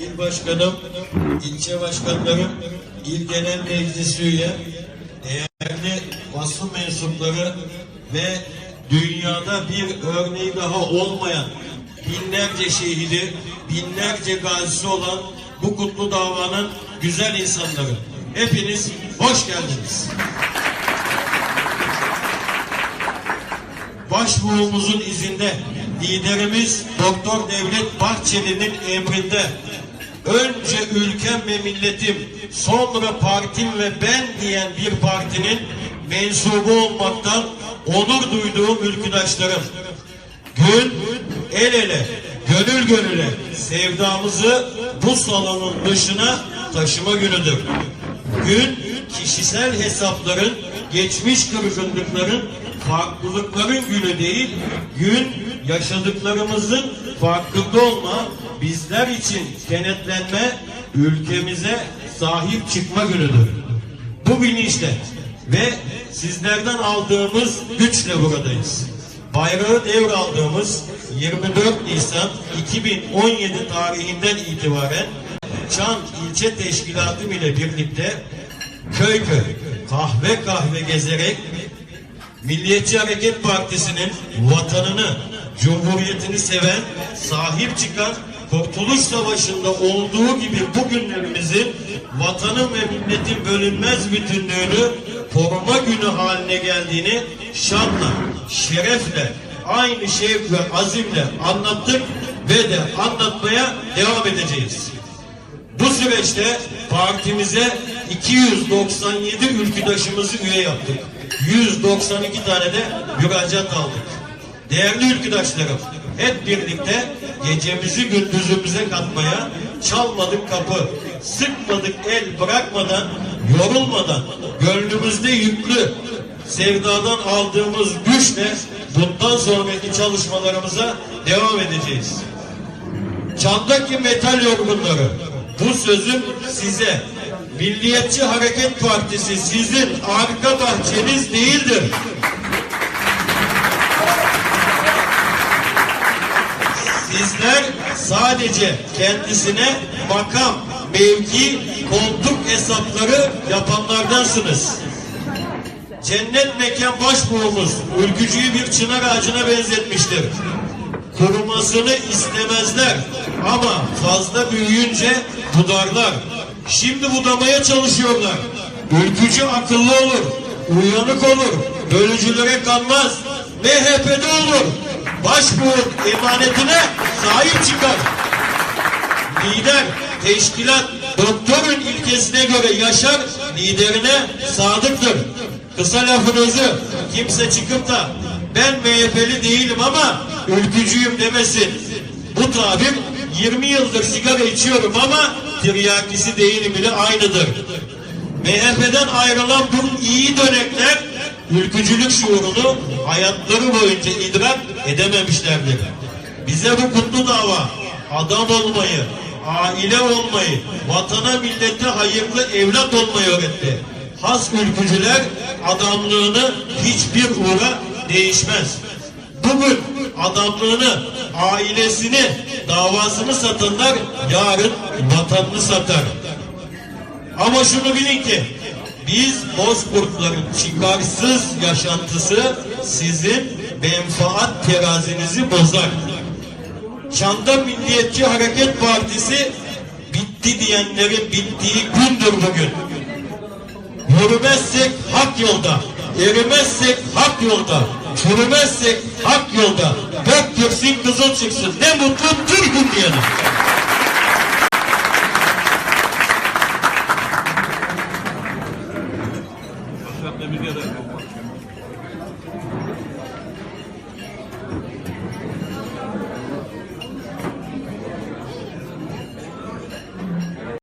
il başkanım, ilçe başkanlarım, il genel meclis üye, değerli basın mensupları ve dünyada bir örneği daha olmayan binlerce şehidi, binlerce gazisi olan bu kutlu davanın güzel insanları. Hepiniz hoş geldiniz. Başbuğumuzun izinde liderimiz Doktor Devlet Bahçeli'nin emrinde önce ülkem ve milletim sonra partim ve ben diyen bir partinin mensubu olmaktan onur duyduğum ülküdaşlarım. Gün el ele, gönül gönüle sevdamızı bu salonun dışına taşıma günüdür. Gün kişisel hesapların, geçmiş kırgınlıkların, farklılıkların günü değil, gün yaşadıklarımızın farkında olma, bizler için kenetlenme, ülkemize sahip çıkma günüdür. Bu bilinçle ve sizlerden aldığımız güçle buradayız. Bayrağı devraldığımız 24 Nisan 2017 tarihinden itibaren Çan ilçe teşkilatım ile birlikte köy köy, kahve kahve gezerek Milliyetçi Hareket Partisi'nin vatanını, cumhuriyetini seven, sahip çıkan Kurtuluş Savaşı'nda olduğu gibi bugünlerimizin vatanın ve milletin bölünmez bütünlüğünü koruma günü haline geldiğini şanla, şerefle, aynı şevk ve azimle anlattık ve de anlatmaya devam edeceğiz. Bu süreçte partimize 297 ülküdaşımızı üye yaptık. 192 tane de müracaat aldık. Değerli ülküdaşlarım, hep birlikte gecemizi gündüzümüze katmaya çalmadık kapı, sıkmadık el bırakmadan, yorulmadan, gönlümüzde yüklü sevdadan aldığımız güçle bundan sonraki çalışmalarımıza devam edeceğiz. Çandaki metal yorgunları bu sözüm size. Milliyetçi Hareket Partisi sizin arka bahçeniz değildir. Sizler sadece kendisine makam, mevki, koltuk hesapları yapanlardansınız. Cennet mekan başbuğumuz ülkücüyü bir çınar ağacına benzetmiştir. Kurumasını istemezler ama fazla büyüyünce budarlar. Şimdi budamaya çalışıyorlar. Ülkücü akıllı olur, uyanık olur, bölücülere kanmaz, MHP'de olur. Başbuğun emanetine sahip çıkar. Lider, teşkilat, doktorun ilkesine göre yaşar, liderine sadıktır. Kısa lafın özü, kimse çıkıp da ben MHP'li değilim ama ülkücüyüm demesin. Bu tabir 20 yıldır sigara içiyorum ama tiryakisi değilim bile aynıdır. MHP'den ayrılan bu iyi dönekler ülkücülük şuurunu hayatları boyunca idrak edememişlerdir. Bize bu kutlu dava adam olmayı, aile olmayı, vatana millete hayırlı evlat olmayı öğretti. Has ülkücüler adamlığını hiçbir uğra değişmez. Bugün adamlığını, ailesini, davasını satanlar yarın vatanını satar. Ama şunu bilin ki biz bozkurtların çıkarsız yaşantısı sizin menfaat terazinizi bozar. Çanda Milliyetçi Hareket Partisi bitti diyenlerin bittiği gündür bugün. Yürümezsek hak yolda, erimezsek hak yolda, çürümezsek hak yolda. Dök Türk'sin kızıl çıksın. Ne mutlu Türk'üm diyelim.